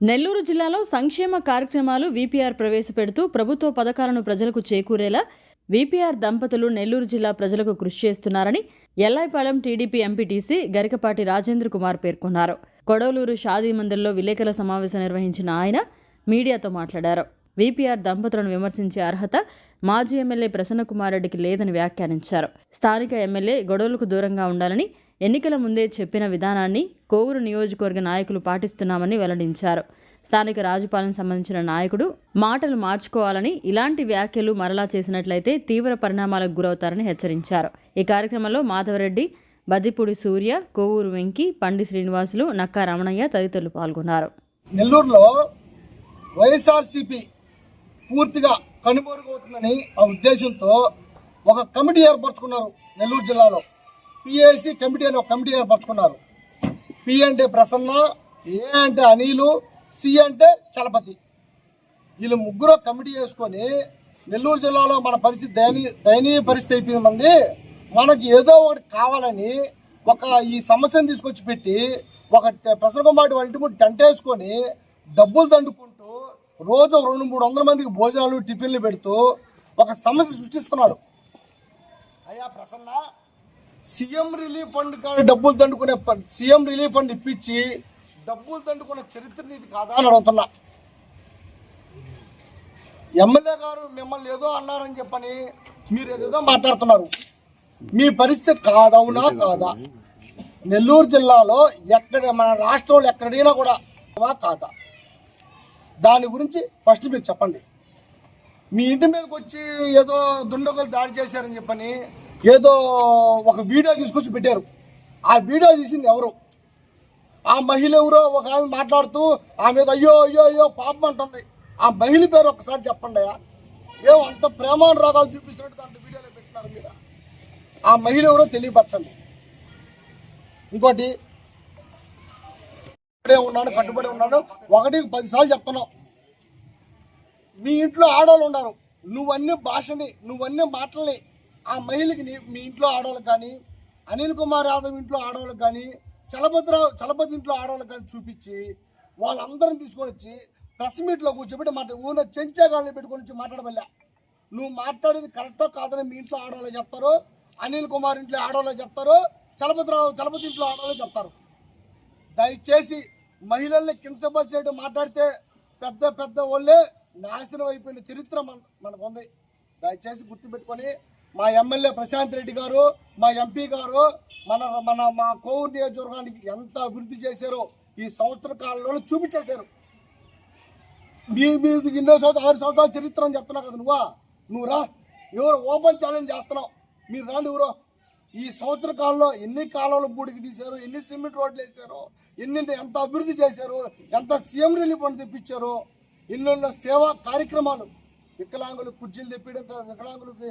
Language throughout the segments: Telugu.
నెల్లూరు జిల్లాలో సంక్షేమ కార్యక్రమాలు వీపీఆర్ ప్రవేశపెడుతూ ప్రభుత్వ పథకాలను ప్రజలకు చేకూరేలా వీపీఆర్ దంపతులు నెల్లూరు జిల్లా ప్రజలకు కృషి చేస్తున్నారని ఎల్లాయిపాలెం టీడీపీ ఎంపీటీసీ గరికపాటి రాజేంద్ర కుమార్ పేర్కొన్నారు. కొడవలూరు షాదీ మందిర్లో విలేకరుల సమావేశం నిర్వహించిన ఆయన మీడియాతో మాట్లాడారు. వీపీఆర్ దంపతులను విమర్శించే అర్హత మాజీ ఎమ్మెల్యే ప్రసన్నకుమారెడ్డికి లేదని వ్యాఖ్యానించారు. స్థానిక ఎమ్మెల్యే గొడవలకు దూరంగా ఉండాలని ఎన్నికల ముందే చెప్పిన విధానాన్ని కోవూరు నియోజకవర్గ నాయకులు పాటిస్తున్నామని వెల్లడించారు. స్థానిక రాజుపాలన సంబంధించిన నాయకుడు మాటలు మార్చుకోవాలని ఇలాంటి వ్యాఖ్యలు మరలా చేసినట్లయితే తీవ్ర పరిణామాలకు గురవుతారని హెచ్చరించారు. ఈ కార్యక్రమంలో మాధవరెడ్డి బదిపూడి సూర్య కోవూరు వెంకి పండి శ్రీనివాసులు నక్కా రమణయ్య తదితరులు పాల్గొన్నారు. నెల్లూరులో వైఎస్ఆర్సీపీ పూర్తిగా కనుమరుగవుతుందని ఆ ఉద్దేశంతో ఒక కమిటీ ఏర్పరచుకున్నారు నెల్లూరు జిల్లాలో. పిఏసి కమిటీ అని ఒక కమిటీ ఏర్పరచుకున్నారు పి అంటే ప్రసన్న ఏ అంటే అనిలు సి అంటే చలపతి. వీళ్ళు ముగ్గురు కమిటీ వేసుకొని నెల్లూరు జిల్లాలో మన పరిస్థితి దయనీయ దయనీయ పరిస్థితి అయిపోయింది మంది. మనకి ఏదో ఒకటి కావాలని ఒక ఈ సమస్యను తీసుకొచ్చి పెట్టి ఒక పెసరకొమ్మాటి వంటి ముట్టి టెంట్ డబ్బులు దండుకుంటూ రోజు రెండు మూడు వందల మందికి భోజనాలు టిఫిన్లు పెడుతూ ఒక సమస్య సృష్టిస్తున్నాడు అయ్యా ప్రసన్న సీఎం రిలీఫ్ ఫండ్ కానీ డబ్బులు దండుకునే సీఎం రిలీఫ్ ఫండ్ ఇప్పించి డబ్బులు దండుకునే చరిత్ర నీది కాదా అని అడుగుతున్నా. ఎమ్మెల్యే గారు మిమ్మల్ని ఏదో అన్నారని చెప్పని మీరు ఏదేదో మాట్లాడుతున్నారు. మీ పరిస్థితి కాదవునా కాదా? నెల్లూరు జిల్లాలో ఎక్కడ మన రాష్ట్రంలో ఎక్కడైనా కూడా కాదా? దాని గురించి ఫస్ట్ మీరు చెప్పండి. మీ ఇంటి మీదకి వచ్చి ఏదో దుండగులు దాడి చేశారని చెప్పని ఏదో ఒక వీడియో తీసుకొచ్చి పెట్టారు. ఆ వీడియో తీసింది ఎవరు? ఆ మహిళ ఎవరో ఒక ఆమె మాట్లాడుతూ ఆమె మీద అయ్యో అయ్యో అయ్యో పాపం అంటుంది. ఆ మహిళ పేరు ఒకసారి చెప్పండి అయ్యా. ఏం అంత ప్రేమానురాగాలు చూపిస్తున్నట్టు దాంట్లో వీడియోలో పెట్టినారు మీరు. ఆ మహిళ ఎవరో తెలియపరచండి. ఇంకోటి కట్టుబడే ఉన్నాను కట్టుబడి ఉన్నాను. ఒకటికి పదిసార్లు చెప్తున్నావు మీ ఇంట్లో ఆడవాళ్ళు ఉన్నారు. నువ్వన్నీ భాషని నువ్వన్నీ మాటల్ని ఆ మహిళకి మీ ఇంట్లో ఆడవాళ్ళకి కానీ అనిల్ కుమార్ యాదవ్ ఇంట్లో ఆడవాళ్ళకి కానీ చలభద్ర చలపతి ఇంట్లో ఆడవాళ్ళకి కానీ చూపించి వాళ్ళందరిని తీసుకొని వచ్చి ప్రెస్ మీట్లో కూర్చోబెట్టి మాట ఊన చెంచాగాళ్ళని పెట్టుకొని వచ్చి మాట్లాడవల్ల నువ్వు మాట్లాడేది కరెక్టో కాదని మీ ఇంట్లో ఆడవాళ్ళు చెప్తారు అనిల్ కుమార్ ఇంట్లో ఆడవాళ్ళు చెప్తారు చలపతిరావు చలపతి ఇంట్లో ఆడవాళ్ళు చెప్తారు. దయచేసి మహిళల్ని కించపరిచేట్టు మాట్లాడితే పెద్ద పెద్ద వాళ్ళే నాశనం అయిపోయిన చరిత్ర మన మనకు ఉంది దయచేసి గుర్తుపెట్టుకొని మా ఎమ్మెల్యే ప్రశాంత్ రెడ్డి గారు మా ఎంపీ గారు మన మన మా కోవూరు నియోజకవర్గానికి ఎంత అభివృద్ధి చేశారో ఈ సంవత్సర కాలంలో చూపించేశారు. మీ మీద ఎన్నో సంవత్సరాలు ఆరు సంవత్సరాలు చరిత్ర అని చెప్తున్నావు కదా నువ్వా? నువ్వురా ఎవరు ఓపెన్ ఛాలెంజ్ చేస్తున్నావు? మీరు రాండి ఎవరో ఈ సంవత్సర కాలంలో ఎన్ని కాలంలో బూడికి తీశారు ఎన్ని సిమెంట్ రోడ్లు వేశారు ఎన్ని ఎంత అభివృద్ధి చేశారు ఎంత సీఎం రిలీఫ్ అని తెప్పించారు ఎన్నెన్నో సేవా కార్యక్రమాలు వికలాంగులు కుర్చీలు తెప్పించడం వికలాంగులకి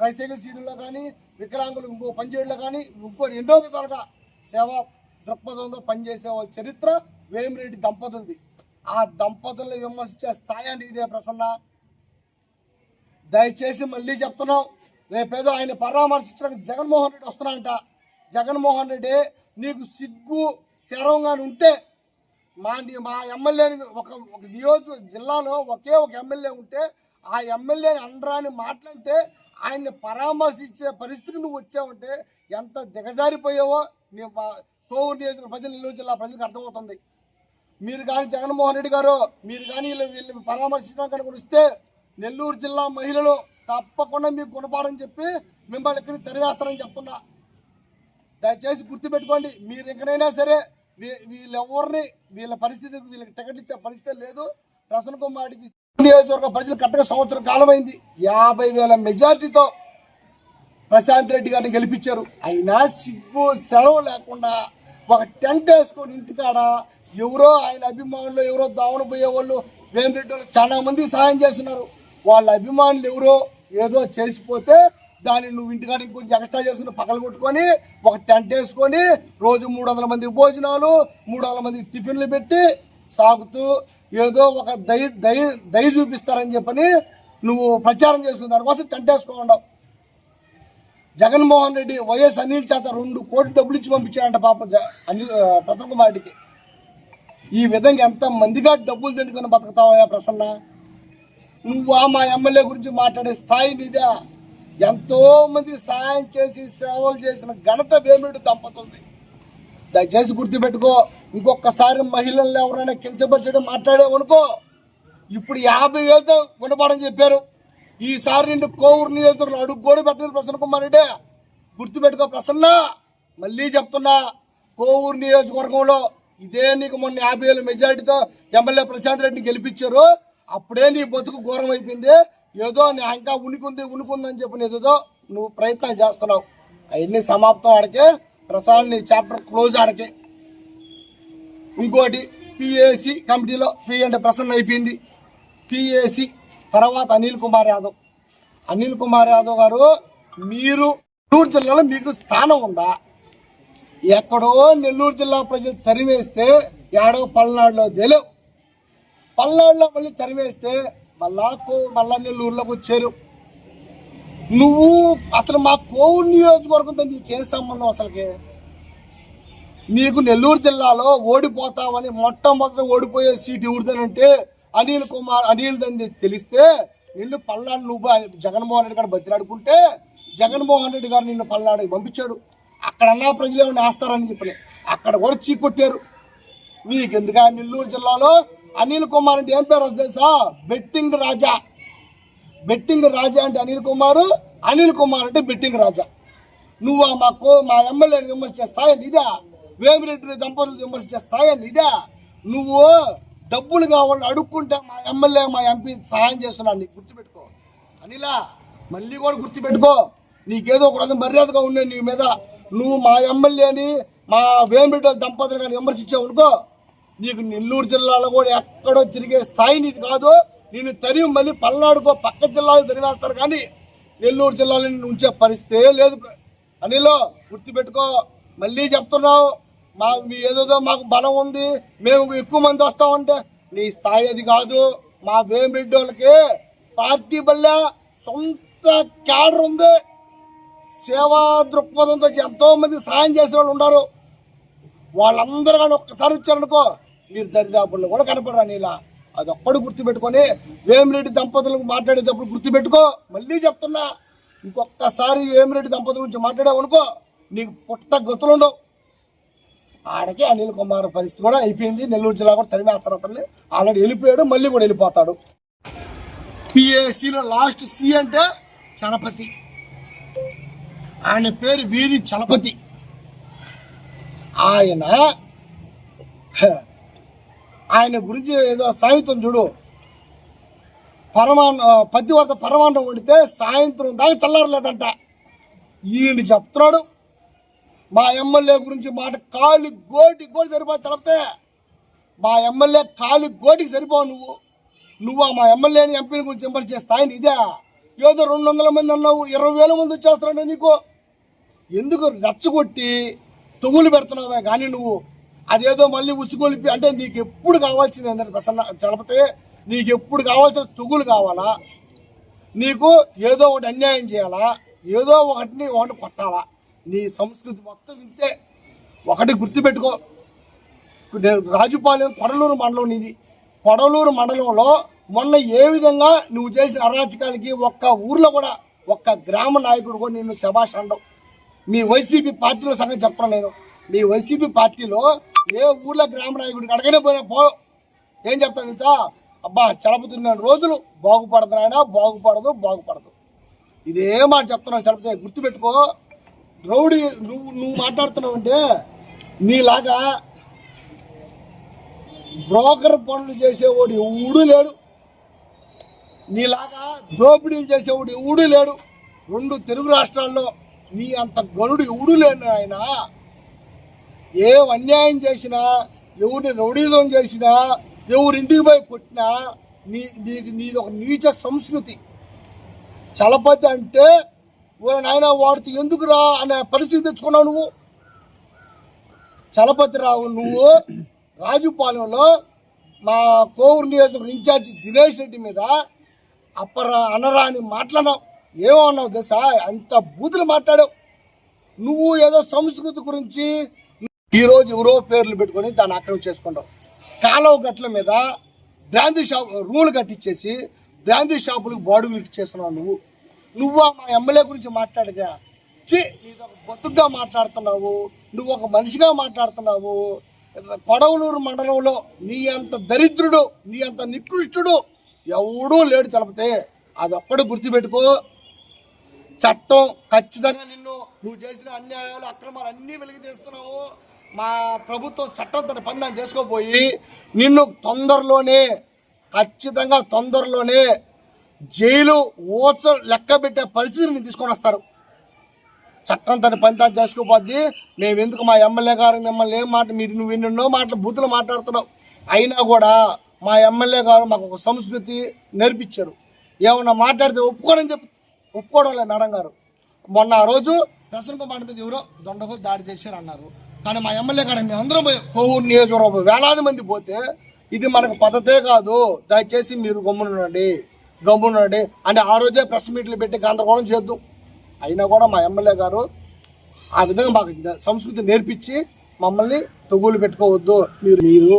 ట్రైసైకిల్ సీడుల్లో కానీ వికలాంగులు ఇంకో పనిచేయడంలో కానీ ఇంకో ఎన్నో విధాలుగా సేవా దృక్పథంతో పనిచేసే వాళ్ళ చరిత్ర వేమిరెడ్డి దంపతులది. ఆ దంపతుల్ని విమర్శించే స్థాయి అంటే ఇదే ప్రసన్న. దయచేసి మళ్ళీ చెప్తున్నాం రేపేదో ఆయన పరామర్శించడానికి జగన్మోహన్ రెడ్డి వస్తున్నాడంట. జగన్మోహన్ రెడ్డి నీకు సిగ్గు శరంగా ఉంటే మా మా ఎమ్మెల్యేని ఒక ఒక నియోజక జిల్లాలో ఒకే ఒక ఎమ్మెల్యే ఉంటే ఆ ఎమ్మెల్యేని అనరాని మాట్లాడితే ఆయన్ని పరామర్శించే పరిస్థితికి నువ్వు వచ్చావంటే ఎంత దిగజారిపోయావో నీ మా కోవూరు నియోజక ప్రజలు నెల్లూరు జిల్లా ప్రజలకు అర్థమవుతుంది. మీరు కానీ జగన్మోహన్ రెడ్డి గారు మీరు కానీ వీళ్ళు వీళ్ళని పరామర్శించడం కనుక వస్తే నెల్లూరు జిల్లా మహిళలు తప్పకుండా మీకు గుణపాఠం చెప్పి మిమ్మల్ని ఇక్కడ తెరవేస్తారని చెప్తున్నా. దయచేసి గుర్తుపెట్టుకోండి మీరు ఎక్కడైనా సరే వీ- వీళ్ళెవరిని వీళ్ళ పరిస్థితి వీళ్ళకి టికెట్ ఇచ్చే పరిస్థితి లేదు. ప్రసన్న కుమార్కి నియోజకవర్గ ప్రజలు కరెక్ట్గా సంవత్సరం కాలమైంది. యాభై వేల మెజార్టీతో ప్రశాంత్ రెడ్డి గారిని గెలిపించారు. అయినా సిగ్గు సెలవు లేకుండా ఒక టెంట్ వేసుకొని ఇంటికాడ ఎవరో ఆయన అభిమానులు ఎవరో దావన పోయే వాళ్ళు వేమిరెడ్డి వాళ్ళు చాలా మంది సహాయం చేస్తున్నారు. వాళ్ళ అభిమానులు ఎవరో ఏదో చేసిపోతే దాన్ని నువ్వు ఇంటికాడ ఇంకొంచెం ఎక్స్ట్రా చేసుకుని పక్కన కొట్టుకొని ఒక టెంట్ వేసుకొని రోజు మూడు వందల మంది భోజనాలు మూడు వందల మంది టిఫిన్లు పెట్టి సాగుతూ ఏదో ఒక దయ దయ దయ చూపిస్తారని చెప్పని నువ్వు ప్రచారం చేస్తున్న దానికోసం టెంట్ జగన్మోహన్ రెడ్డి వైఎస్ అనిల్ చేత రెండు కోట్లు డబ్బులు ఇచ్చి పంపించాడంట పాప అనిల్ ప్రసన్న కుమార్ రెడ్డికి. ఈ విధంగా ఎంత మందిగా డబ్బులు తింటుకొని బతుకుతావా ప్రసన్న? నువ్వా మా ఎమ్మెల్యే గురించి మాట్లాడే స్థాయి నీదే. ఎంతో మంది సాయం చేసి సేవలు చేసిన ఘనత వేమిరెడ్డి దంపతుంది దయచేసి గుర్తుపెట్టుకో ఇంకొకసారి మహిళలు ఎవరైనా కించపరిచడం మాట్లాడేవనుకో ఇప్పుడు యాభై వేలతో వినపడని చెప్పారు. ఈసారి నిన్ను కోవూరు నియోజకవర్గం అడుగు కూడా పెట్టిన ప్రసన్న కుమార్ అంటే గుర్తుపెట్టుకో ప్రసన్న మళ్ళీ చెప్తున్నా కోవూరు నియోజకవర్గంలో ఇదే నీకు మొన్న యాభై వేల మెజారిటీతో ఎమ్మెల్యే ప్రశాంత్ రెడ్డిని గెలిపించారు. అప్పుడే నీ బతుకు ఘోరం అయిపోయింది. ఏదో నీ ఇంకా ఉనికి ఉందని చెప్పి ఏదో నువ్వు ప్రయత్నాలు చేస్తున్నావు. అవన్నీ సమాప్తం ఆడకే ప్రసాద్ని చాప్టర్ క్లోజ్ ఆడకే. ఇంకోటి పిఏసి కమిటీలో పి అంటే ప్రసన్న అయిపోయింది. పిఏసి తర్వాత అనిల్ కుమార్ యాదవ్. అనిల్ కుమార్ యాదవ్ గారు మీరు నెల్లూరు జిల్లాలో మీకు స్థానం ఉందా? ఎక్కడో నెల్లూరు జిల్లా ప్రజలు తరివేస్తే ఏడో పల్నాడులో తెలియవు పల్నాడులో మళ్ళీ తరివేస్తే మళ్ళా మళ్ళా నెల్లూరులోకి వచ్చారు. నువ్వు అసలు మా కోవూరు నియోజకవర్గంతో నీకేం సంబంధం అసలుకి? నీకు నెల్లూరు జిల్లాలో ఓడిపోతావని మొట్టమొదటి ఓడిపోయే సీటు ఎవరిదేనంటే అనిల్ కుమార్ అనిల్ దని తెలిస్తే నిన్ను పల్నాడు నువ్వు జగన్మోహన్ రెడ్డి గారు బతిలాడుకుంటే జగన్మోహన్ రెడ్డి గారు నిన్ను పల్నాడుకి పంపించాడు. అక్కడ అన్నా ప్రజలు ఏమైనా వేస్తారని చెప్పలే. అక్కడ కూడా చీకొట్టారు నీకెందుగా నెల్లూరు జిల్లాలో అనిల్ కుమార్ అంటే ఏం పేరు వస్తుంది తెలుసా? బెట్టింగ్ రాజా. బెట్టింగ్ రాజా అంటే అనిల్ కుమార్ అనిల్ కుమార్ అంటే బెట్టింగ్ రాజా. నువ్వు మా కో మా ఎమ్మెల్యేని విమర్శ చేస్తాయని ఇదా వేమిరెడ్డి దంపతులు విమర్శ చేస్తాయని ఇదా నువ్వు డబ్బులు కావాలని అడుక్కుంటే మా ఎమ్మెల్యే మా ఎంపీ సహాయం చేస్తున్నాను నీకు గుర్తుపెట్టుకో. అనిలా మళ్ళీ కూడా గుర్తుపెట్టుకో. నీకేదో ఒక మర్యాదగా ఉండే నీ మీద నువ్వు మా ఎమ్మెల్యేని మా వేమిరెడ్డి దంపతులు కానీ విమర్శించావు అనుకో నీకు నెల్లూరు జిల్లాలో కూడా ఎక్కడో తిరిగే స్థాయి నీది కాదు. నేను తరిగి మళ్ళీ పల్నాడుకో పక్క జిల్లాలో తరివేస్తారు కానీ నెల్లూరు జిల్లాలో ఉంచే పరిస్థితే లేదు. అనిలో గుర్తుపెట్టుకో మళ్ళీ చెప్తున్నావు మా మీ ఏదేదో మాకు బలం ఉంది మేము ఎక్కువ మంది వస్తామంటే నీ స్థాయి అది కాదు. మా వేమిరెడ్డి వాళ్ళకి పార్టీ వల్ల సొంత క్యాడర్ ఉంది. సేవా దృక్పథంతో ఎంతో మంది సాయం చేసే వాళ్ళు ఉన్నారు. వాళ్ళందరూ కానీ ఒక్కసారి వచ్చారనుకో మీరు దరిదాపుల్లో కూడా కనపడరా నీలా అది ఒక్కడు గుర్తుపెట్టుకొని వేమిరెడ్డి దంపతులకు మాట్లాడేటప్పుడు గుర్తుపెట్టుకో. మళ్ళీ చెప్తున్నా ఇంకొకసారి వేమిరెడ్డి దంపతుల గురించి మాట్లాడావనుకో నీకు పుట్ట గతులుండవు. ఆడకి అనిల్ కుమార్ పరిస్థితి కూడా అయిపోయింది. నెల్లూరు జిల్లా కూడా తరిమేస్తారు అతన్ని. ఆల్రెడీ వెళ్ళిపోయాడు మళ్ళీ కూడా వెళ్ళిపోతాడు. పిఏసీలో లాస్ట్ సి అంటే చలపతి. ఆయన పేరు వీరి చలపతి. ఆయన ఆయన గురించి ఏదో సాయంత్రం చూడు. పరమాన్ పతివర్త పరమాన్నం వండితే సాయంత్రం దాకా చల్లారలేదంట. ఈయన చెప్తున్నాడు మా ఎమ్మెల్యే గురించి మాట కాలు గోటి గోటి సరిపో చలపితే మా ఎమ్మెల్యే కాలు గోటికి సరిపోవు నువ్వు. నువ్వు మా ఎమ్మెల్యేని ఎంపీని గురించి విమర్శ చేస్తాయని ఇదే ఏదో రెండు వందల మంది అన్నావు ఇరవై వేల మంది వచ్చేస్తున్నాడు నీకు. ఎందుకు రెచ్చగొట్టి తొగులు పెడుతున్నావే కానీ నువ్వు? అదేదో మళ్ళీ ఉసుగొలిపి అంటే నీకు ఎప్పుడు కావాల్సింది ఏంటంటే ప్రసన్న చలపతే నీకు ఎప్పుడు కావాల్సిన తొగులు కావాలా? నీకు ఏదో ఒకటి అన్యాయం చేయాలా? ఏదో ఒకటిని ఒకటి కొట్టాలా? నీ సంస్కృతి మొత్తం ఇంతే. ఒకటి గుర్తుపెట్టుకో. నేను రాజుపాలెం కొడలూరు మండలం నీది. కొడలూరు మండలంలో మొన్న ఏ విధంగా నువ్వు చేసిన అరాచకాలకి ఒక్క ఊర్లో కూడా ఒక్క గ్రామ నాయకుడు కూడా నిన్ను శభాష్ అనడం. మీ వైసీపీ పార్టీలో సంగతి చెప్తాను నేను. మీ వైసీపీ పార్టీలో ఏ ఊర్లో గ్రామ నాయకుడికి అడగనే పోయినా పో. ఏం చెప్తా తెలుసా? అబ్బా చలపుతున్న రోజులు బాగుపడదు బాగుపడదు బాగుపడదు. ఇదే మాట చెప్తున్నాను చలపతే గుర్తుపెట్టుకో. రౌడీ నువ్వు నువ్వు మాట్లాడుతున్నావు అంటే నీలాగా బ్రోకర్ పనులు చేసేవాడు ఎవడు లేడు. నీలాగా దోపిడీలు చేసేవాడు ఎవడు లేడు. రెండు తెలుగు రాష్ట్రాల్లో నీ అంత గనుడు ఎవడు లేడు ఆయన ఏ అన్యాయం చేసినా ఎవరిని రౌడీజం చేసినా ఎవరింటికి పోయి కొట్టినా నీ నీకు నీది ఒక నీచ సంస్కృతి. చలపతి అంటే ఓ నాయన వాడితో ఎందుకురా? అనే పరిస్థితి తెచ్చుకున్నావు నువ్వు. చలపతి రావు నువ్వు రాజుపాలెంలో మా కోవూరు నియోజకవర్గ ఇన్ఛార్జి దినేష్ రెడ్డి మీద అప్పర అనరా అని మాట్లాడినావు. ఏమన్నావు తెలుసా? అంత బూతులు మాట్లాడావు. నువ్వు ఏదో సంస్కృతి గురించి ఈరోజు ఎవరో పేర్లు పెట్టుకొని దాన్ని ఆక్రమం చేసుకుంటాం. కాలువ గట్ల మీద బ్రాందీ షాప్ రూల్ కట్టించేసి బ్రాందీ షాపులకు బాడుగులు ఇచ్చేస్తున్నావు నువ్వు. నువ్వు మా ఎమ్మెల్యే గురించి మాట్లాడగా చి నీది ఒక బతుకుగా మాట్లాడుతున్నావు నువ్వు ఒక మనిషిగా మాట్లాడుతున్నావు. కొడవలూరు మండలంలో నీ అంత దరిద్రుడు నీ అంత నికృష్టుడు ఎవడూ లేడు చలపితే. అదొక్కడు గుర్తుపెట్టుకో. చట్టం ఖచ్చితంగా నిన్ను నువ్వు చేసిన అన్యాయాలు అక్రమాలు అన్నీ వెలిగి తీస్తున్నావు మా ప్రభుత్వం చట్టం తన పని చేసుకోబోయి నిన్ను తొందరలోనే ఖచ్చితంగా తొందరలోనే జైలు ఓచ లెక్క పెట్టే పరిస్థితిని తీసుకొని వస్తారు. చట్టం తన పని తాను చేసుకోపోద్ది మేము ఎందుకు మా ఎమ్మెల్యే గారు మిమ్మల్ని ఏం మాట మీరు నువ్వు ఎన్నెన్నో మాటలు బూతులు మాట్లాడుతున్నావు. అయినా కూడా మా ఎమ్మెల్యే గారు మాకు ఒక సంస్కృతి నేర్పించారు. ఏమన్నా మాట్లాడితే ఒప్పుకోనని చెప్పి ఒప్పుకోవడం లేదు మేడం గారు. మొన్న ఆ రోజు ప్రసన్న మాట మీద ఎవరో దొండకు దాడి చేశారు అన్నారు కానీ మా ఎమ్మెల్యే గారు మేము అందరం పోయి కోవూరు నియోజకవర్గం వేలాది మంది పోతే ఇది మనకు పద్ధతే కాదు. దయచేసి మీరు గమ్మునండి గమ్మునండి అంటే ఆ రోజే ప్రెస్ మీట్లు పెట్టి గందరగోళం చేద్దాం. అయినా కూడా మా ఎమ్మెల్యే గారు ఆ విధంగా మాకు సంస్కృతి నేర్పించి మమ్మల్ని తొగులు పెట్టుకోవద్దు. మీరు మీరు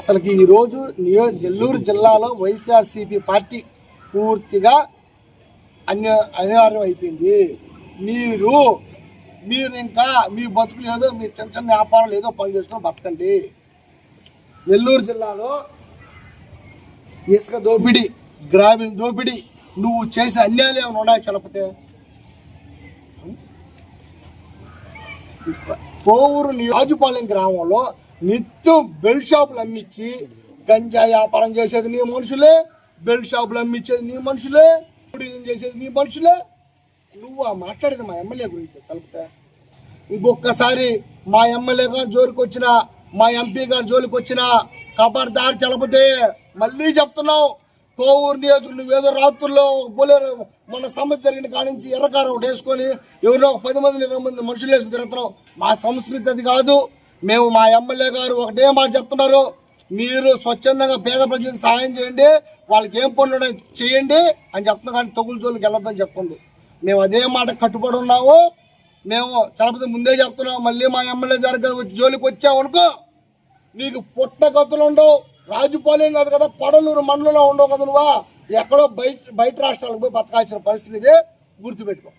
అసలుకి ఈరోజు నియో నెల్లూరు జిల్లాలో వైఎస్ఆర్సీపీ పార్టీ పూర్తిగా అన్య అనివార్యం అయిపోయింది మీరు మీరు ఇంకా మీ బతుకులు ఏదో మీ చిన్న చిన్న వ్యాపారాలు ఏదో పనులు చేసుకొని బతకండి. నెల్లూరు జిల్లాలో ఇసుక దోపిడీ గ్రామీణ దోపిడీ నువ్వు చేసిన అన్యాయాలు ఏమైనా ఉన్నాయి చలపతే? కోవూరు రాజుపాలెం గ్రామంలో నిత్యం బెల్ట్ షాపులు అమ్మించి గంజా వ్యాపారం చేసేది నీ మనుషులే బెల్ట్ షాపులు అమ్మించేది నీ మనుషులే చేసేది నీ మనుషులే నువ్వు ఆ మాట్లాడేది మా ఎమ్మెల్యే గురించి తలుపుతా. ఇంకొకసారి మా ఎమ్మెల్యే గారు జోలికి వచ్చిన మా ఎంపీ గారు జోలికి వచ్చిన కబర్దారి చలపతే మళ్ళీ చెప్తున్నావు కోవూరు నియోజకవర్గం నువ్వేదో రాత్రుల్లో బోలేరు మన సమస్య జరిగిన కాడి నుంచి ఎర్రకారం ఒకటి వేసుకొని ఎవరో ఒక పది మంది ఇరవై మంది మనుషులు వేసి తిరుగుతున్నాం మా సంస్కృతి అది కాదు. మేము మా ఎమ్మెల్యే గారు ఒకటే మాట చెప్తున్నారు. మీరు స్వచ్ఛందంగా పేద ప్రజలకు సహాయం చేయండి. వాళ్ళకి ఏం పనులు చేయండి అని చెప్తున్నా కానీ తొగులు జోలికి వెళ్ళొద్దని చెప్తుంది. మేము అదే మాట కట్టుబడి ఉన్నాము మేము చలపతి ముందే చెప్తున్నాం మళ్ళీ మా ఎమ్మెల్యే గారి జోలికి వచ్చావు అనుకో నీకు పుట్టగతులు ఉండవు రాజుపాలెం కాదు కదా కొడలూరు మండలంలో ఉండవు కదా నువ్వా? ఎక్కడో బయట బయట రాష్ట్రాలకు పోయి బతకాల్సిన పరిస్థితి ఇదే. గుర్తుపెట్టుకో.